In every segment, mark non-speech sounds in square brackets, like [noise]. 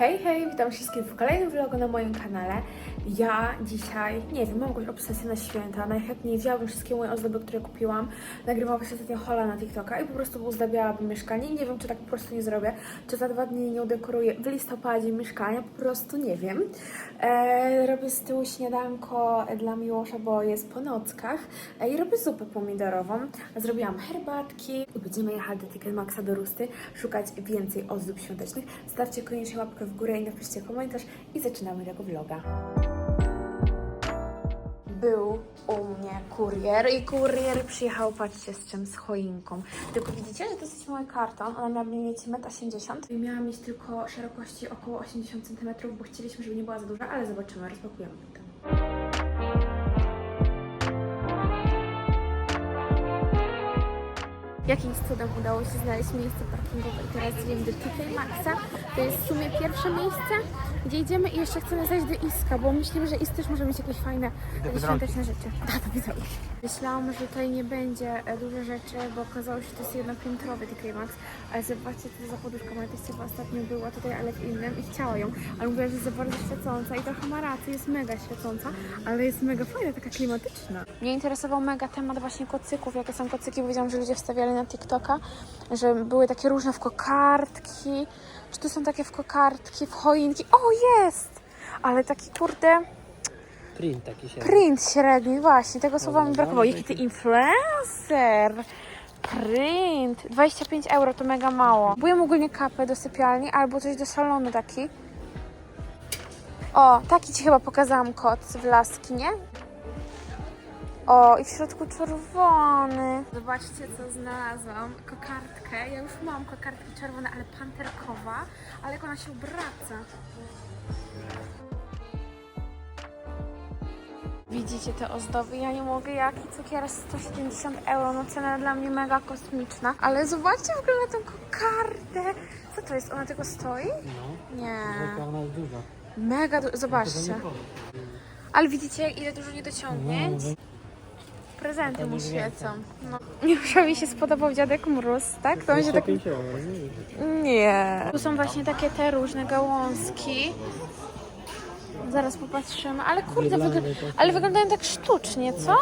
Hej, hej, witam wszystkich w kolejnym vlogu na moim kanale. Ja dzisiaj, nie wiem, mam jakąś obsesję na święta. Najchętniej wzięłabym wszystkie moje ozdoby, które kupiłam. Nagrywałam się ostatnio hola na TikToka i po prostu uzdabiałabym mieszkanie. Nie wiem, czy tak po prostu nie zrobię. Czy za dwa dni nie udekoruję w listopadzie mieszkania, po prostu nie wiem. E, robię z tyłu śniadanko dla Miłosza, bo jest po nockach. E, I robię zupę pomidorową. Zrobiłam herbatki i będziemy jechać do Ticket Maxa do Rusty szukać więcej ozdób świątecznych. Stawcie koniecznie łapkę w górę i napiszcie komentarz i zaczynamy tego vloga. Był u mnie kurier i kurier przyjechał, patrzcie z czym, z choinką. Tylko widzicie, że to jest mój karton, ona miała mieć 1,80 m i miała mieć tylko szerokości około 80 cm, bo chcieliśmy, żeby nie była za duża, ale zobaczymy, rozpakujemy potem. Jakimś cudem udało się znaleźć miejsce parkingowe i teraz idziemy do TK Maxa. To jest w sumie pierwsze miejsce, gdzie idziemy i jeszcze chcemy zejść do Iska, bo myślimy, że Isk też może mieć jakieś fajne takie świąteczne rzeczy. A, do Biedronki. Myślałam, że tutaj nie będzie e, dużo rzeczy, bo okazało się, że to jest jednopiętrowy TK Max, ale zobaczcie, co za poduszka moja teściowa ostatnio była tutaj, ale w innym i chciała ją, ale mówiła, że jest za bardzo świecąca i trochę ma rację, jest mega świecąca, ale jest mega fajna, taka klimatyczna. Mnie interesował mega temat właśnie kocyków, jakie są kocyki, bo wiedziałam, że ludzie wstawiali na TikToka, że były takie różne w kokardki, czy to są takie w kokardki, w choinki, o jest! Ale taki kurde Print taki się. print średni, właśnie, tego słowa mi brakowało. Jaki ty influencer! Print! 25 euro to mega mało. Kupuję ogólnie kapę do sypialni albo coś do salonu taki. O, taki ci chyba pokazałam kot w laski, nie? O, i w środku czerwony. Zobaczcie, co znalazłam. Kokardkę. Ja już mam kokardki czerwone, ale panterkowa. Ale jak ona się obraca. Widzicie te ozdoby? Ja nie mogę. Jaki cukier 170 euro. No cena dla mnie mega kosmiczna. Ale zobaczcie w ogóle na tę kokardę. Co to jest? Ona tylko stoi? No, Nie. ona jest duża. Mega du- Zobaczcie. Ale widzicie, ile dużo niedociągnięć? Prezenty mu nie świecą. No. [laughs] Miłoszowi się spodobał dziadek Mróz, tak? To będzie tak... 25 euro, nie? Tu są właśnie takie te różne gałązki. Zaraz popatrzymy, ale kurde, wygl- ale wyglądają tak sztucznie, co?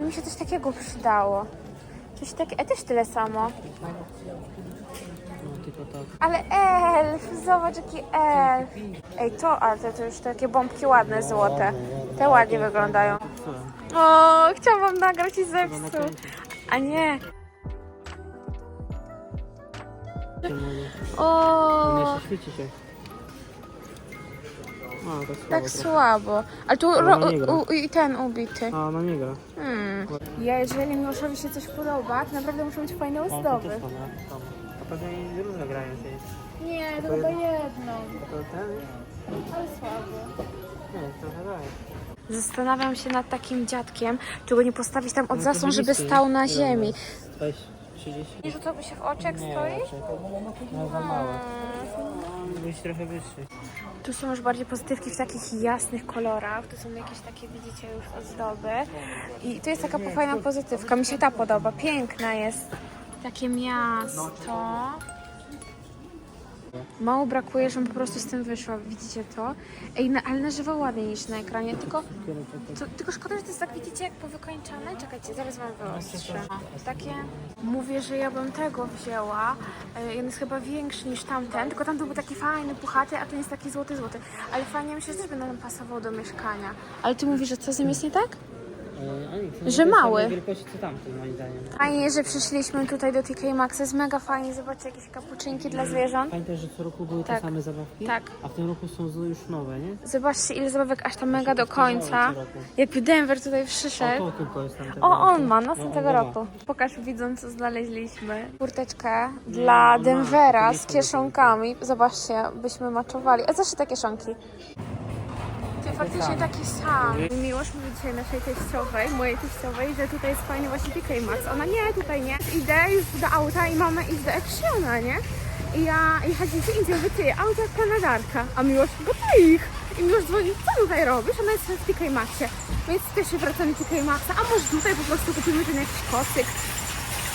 Mi się coś takiego przydało. Coś takiego, e, też tyle samo. No, tylko tak. Ale elf, zobacz jaki elf. Ej, to, ale to, to już takie bombki ładne, złote. Te ładnie wyglądają. O, chciałam nagrać i nakręcić. A nie. O, On jeszcze świeci się. A, to słabo tak słabo. Ale tu ro, u, i ten ubity. A, ona nie gra. Hmm. Ja, jeżeli Miłoszowi się coś podoba, to naprawdę muszą być fajne O, to ozdoby. Pewnie różne grają się. Nie, to To chyba jedno. jedną. To ten? Ale słabo. Nie, trochę daje. Zastanawiam się nad takim dziadkiem, czy go nie postawić tam od No, zasłon, to żeby stał na ziemi. ona jest? 20, 30? Nie rzucałby się w oczy, jak Nie, stoi? raczej. No, za małe. Być trochę wyższy. Tu są już bardziej pozytywki w takich jasnych kolorach. Tu są jakieś takie, widzicie, już ozdoby. I tu jest taka fajna pozytywka. Mi się ta podoba. Piękna jest. Takie miasto. Mało brakuje, żebym po prostu z tym wyszła. Widzicie to? Ej, na, ale na żywo ładniej niż na ekranie. Tylko, to, tylko szkoda, że to jest tak, widzicie, jak powykończone. Czekajcie, zaraz wam wyostrzę. Takie... Mówię, że ja bym tego wzięła. On jest chyba większy niż tamten, tylko tamten był taki fajny, puchaty, a ten jest taki złoty, złoty. Ale fajnie, myślę, że też będę nam pasował do mieszkania. Ale ty mówisz, że co z nim jest nie tak? E, a nic, Że mały. samej wielkości co tamten moim zdaniem. Fajnie, że przyszliśmy tutaj do TK Maxx. Jest mega fajnie. Zobaczcie, jakieś kapuczynki dla zwierząt. Pamiętasz, że co roku były Tak. te same zabawki? Tak. A w tym roku są z- już nowe, nie? Zobaczcie, ile zabawek aż tam mega do końca. Jakby Denver tutaj O, przyszedł. to tylko jest tam tego O, roku. on ma, No, następnego on ma. roku. Pokaż widzom, co znaleźliśmy. Kurteczkę dla ma, Denvera z kieszonkami. Zobaczcie, byśmy maczowali. A zawsze te kieszonki. Ty faktycznie taki sam. Miłość mówi dzisiaj naszej teściowej, mojej teściowej, że tutaj jest fajnie właśnie TK Maxx. Ona nie, tutaj nie. Idę już do auta i mamy iść do Actiona, nie? I ja jechać gdzie indziej, mówię, ty, auto jak kanadarka. A Miłość, gotuj ich. I Miłość dzwoni, co tutaj robisz? Ona jest w TK Maxie. Więc też się wracamy do TK Maxa. A może tutaj po prostu kupimy ten jakiś kocyk.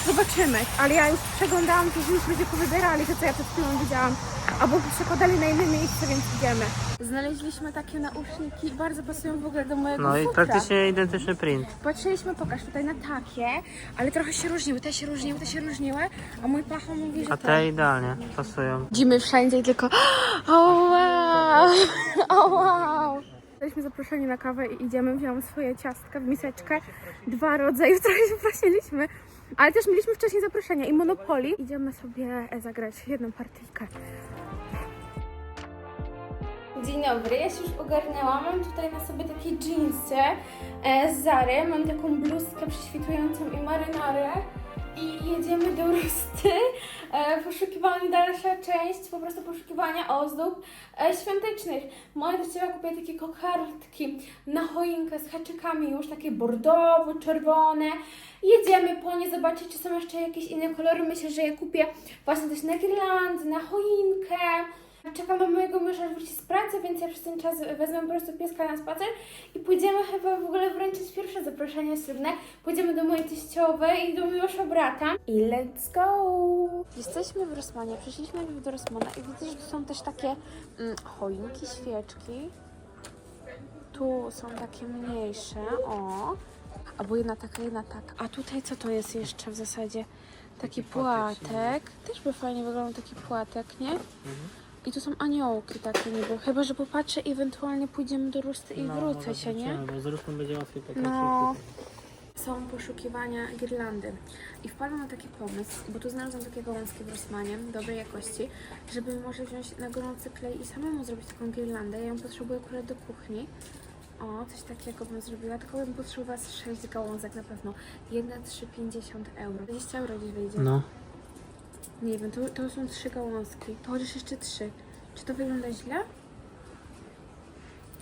Zobaczymy, ale ja już przeglądałam, to już ludzie powybierali to, co ja przed chwilą widziałam. Albo przekładali na inne miejsce, więc idziemy. Znaleźliśmy takie nauszniki i bardzo pasują w ogóle do mojego No i futra. praktycznie identyczny print. Patrzyliśmy, pokaż tutaj na takie, ale trochę się różniły. Te się różniły, te się różniły, a mój pacho mówi, że A te idealnie pasują. Idziemy wszędzie i tylko [gasps] o wow, [laughs] o wow. Jesteśmy zaproszeni na kawę i idziemy, wziąłam swoje ciastka w miseczkę. Dwa rodzaje, które się prosiliśmy. Ale też mieliśmy wcześniej zaproszenia i Monopoly. Idziemy sobie e, zagrać jedną partyjkę. Dzień dobry, ja się już ogarnęłam. Mam tutaj na sobie takie jeansy e, z Zary. Mam taką bluzkę prześwitującą i marynarę. I jedziemy do Rusty. E, poszukiwanie, dalsza część po prostu poszukiwania ozdób e, świątecznych. Moja teściowa kupiła takie kokardki na choinkę z haczykami już takie bordowo, czerwone. Jedziemy po nie zobaczyć, czy są jeszcze jakieś inne kolory. Myślę, że je kupię właśnie też na girlandy, na choinkę. Czekam na mojego męża, wróci z pracy, więc ja przez ten czas wezmę po prostu pieska na spacer i pójdziemy chyba w ogóle wręczyć pierwsze zaproszenie ślubne. Pójdziemy do mojej teściowej i do Miłosza brata. I let's go! Jesteśmy w Rosmanie, przyszliśmy do Rosmana i widzę, że tu są też takie mm, choinki, świeczki. Tu są takie mniejsze, o. Albo jedna taka, jedna taka. A tutaj co to jest jeszcze w zasadzie? Taki płatek. Też by fajnie wyglądał taki płatek, nie? I tu są aniołki takie niby. Chyba, że popatrzę i ewentualnie pójdziemy do Rusty i No, wrócę się, nie? Bo z ruszką będzie łatwiej pokazać. No. Są poszukiwania girlandy. I wpadłam na taki pomysł, bo tu znalazłam takie gałązki w Rosmanie dobrej jakości, żeby może wziąć na gorący klej i samemu zrobić taką girlandę. Ja ją potrzebuję akurat do kuchni. O, coś takiego bym zrobiła, tylko bym potrzebowała z 6 gałązek na pewno. Jedna 3,50 euro. 20 euro gdzieś wyjdzie. No. Nie wiem, to, to są trzy gałązki. To chociaż jeszcze trzy. Czy to wygląda źle?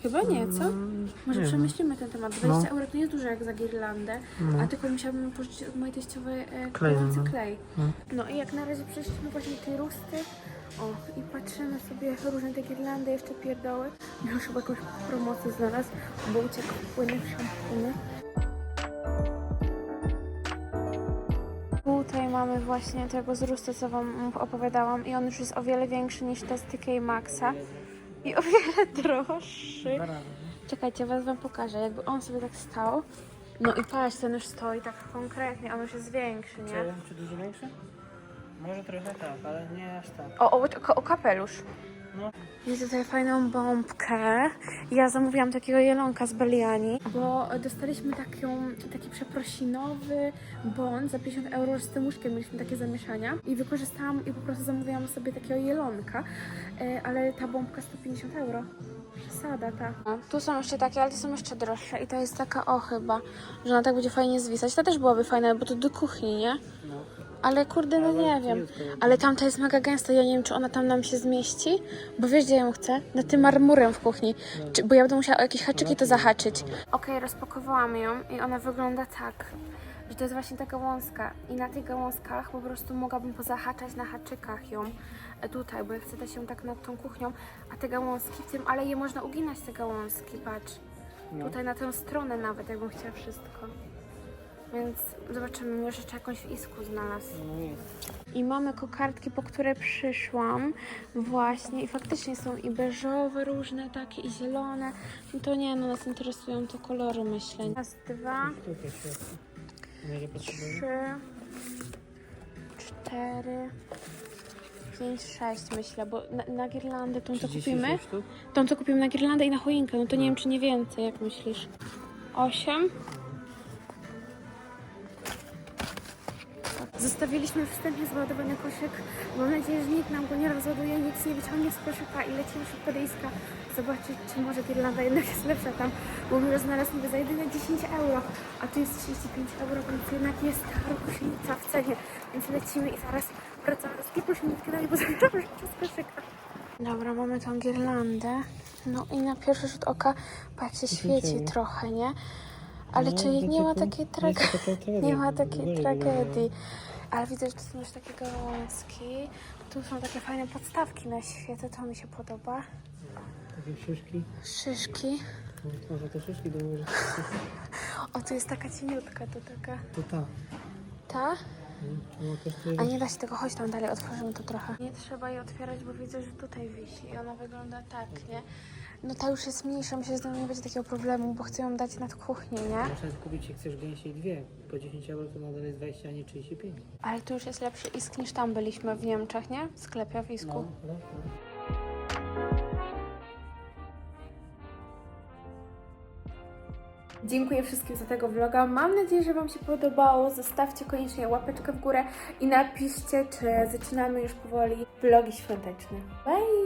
Chyba nie, co? Mm, Może nie przemyślimy ten temat. 20 No. euro to nie jest dużo jak za girlandę, No. a tylko musiałabym pożyczyć od mojej teściowej e, Klej, no. klej. No. No i jak na razie przeszliśmy właśnie tej rusty. O, i patrzymy sobie różne te girlandy, jeszcze pierdoły. Już chyba jakąś promocję znalazł, bo uciekł płyny w szampuny. Tutaj mamy właśnie tego z rusty, co Wam opowiadałam i on już jest o wiele większy niż te z TK Maxa i o wiele [laughs] droższy. Czekajcie, was wam pokażę. Jakby on sobie tak stał. No i patrz, ten już stoi tak konkretnie, on już jest większy, Czy, nie? czy dużo większy? Może trochę tak, ale nie aż tak. O, o, o kapelusz. Widzę tutaj fajną bombkę. Ja zamówiłam takiego jelonka z Beliani, bo dostaliśmy taką, taki przeprosinowy bon za 50 euro z tym łóżkiem. Mieliśmy takie zamieszania i wykorzystałam i po prostu zamówiłam sobie takiego jelonka, e, ale ta bombka 150 euro. Przesada ta. Tu są jeszcze takie, ale te są jeszcze droższe i to jest taka o chyba, że ona tak będzie fajnie zwisać. Ta też byłaby fajna, bo to do kuchni, nie? No. Ale kurde, no nie wiem. Ale tamta jest mega gęsta, ja nie wiem, czy ona tam nam się zmieści, bo wiesz, gdzie ją chcę? Na tym marmurem w kuchni, czy, bo ja będę musiała o jakieś haczyki to zahaczyć. Okej, rozpakowałam ją i ona wygląda tak, że to jest właśnie ta gałązka i na tych gałązkach po prostu mogłabym pozahaczać na haczykach ją e, tutaj, bo ja chcę dać ją tak nad tą kuchnią, a te gałązki w tym, ale je można uginać te gałązki, patrz. No. Tutaj na tę stronę nawet, jakbym chciała wszystko. Więc zobaczymy, może jeszcze jakąś w isku znalazł. No. I mamy kokardki, po które przyszłam właśnie i faktycznie są i beżowe różne takie i zielone. No to nie, no nas interesują to kolory myślę. Raz, dwa, trzy, cztery, pięć, sześć myślę, bo na, na girlandę tą co 36 kupimy, tą co kupimy na girlandę i na choinkę, no to nie wiem czy nie więcej, jak myślisz? Osiem. Zostawiliśmy wstępnie załadowany koszyk. Mam nadzieję, że nikt nam go nie rozładuje, nic nie wyciągnie z koszyka i lecimy szybko do Iska zobaczyć, czy może girlanda jednak jest lepsza tam, bo my już znalazliśmy za jedyne 10 euro, a tu jest 35 euro, więc jednak jest ta różnica w cenie. Więc lecimy i zaraz wracamy do sklepu, się nie bo zabieramy przez koszyka. Dobra, mamy tą girlandę. No i na pierwszy rzut oka, się świeci trochę, nie? Ale No, czy nie ma takie- takiej tragedii? [laughs] Nie ma takiej tragedii. Ale widzę, że tu są już takie gałązki. Tu są takie fajne podstawki na świecie, to mi się podoba. Takie szyszki. Szyszki. No, Może te szyszki dołożyć. O, tu jest taka cieniutka, to taka. To ta. Ta? No, kosztuje... A nie da się tego, chodź tam dalej, otworzymy to trochę. Nie trzeba jej otwierać, bo widzę, że tutaj wisi i ona wygląda tak, nie? No ta już jest mniejsza, myślę, że z nią nie będzie takiego problemu, bo chcę ją dać nad kuchnię, nie? Można kupić, jak chcesz gęsiej dwie. Po 10 euro to nadal jest 20, a nie 35. Ale tu już jest lepszy isk niż tam byliśmy w Niemczech, nie? W sklepie w isku. No, no, no. Dziękuję wszystkim za tego vloga. Mam nadzieję, że Wam się podobało. Zostawcie koniecznie łapeczkę w górę i napiszcie, czy zaczynamy już powoli vlogi świąteczne. Bye!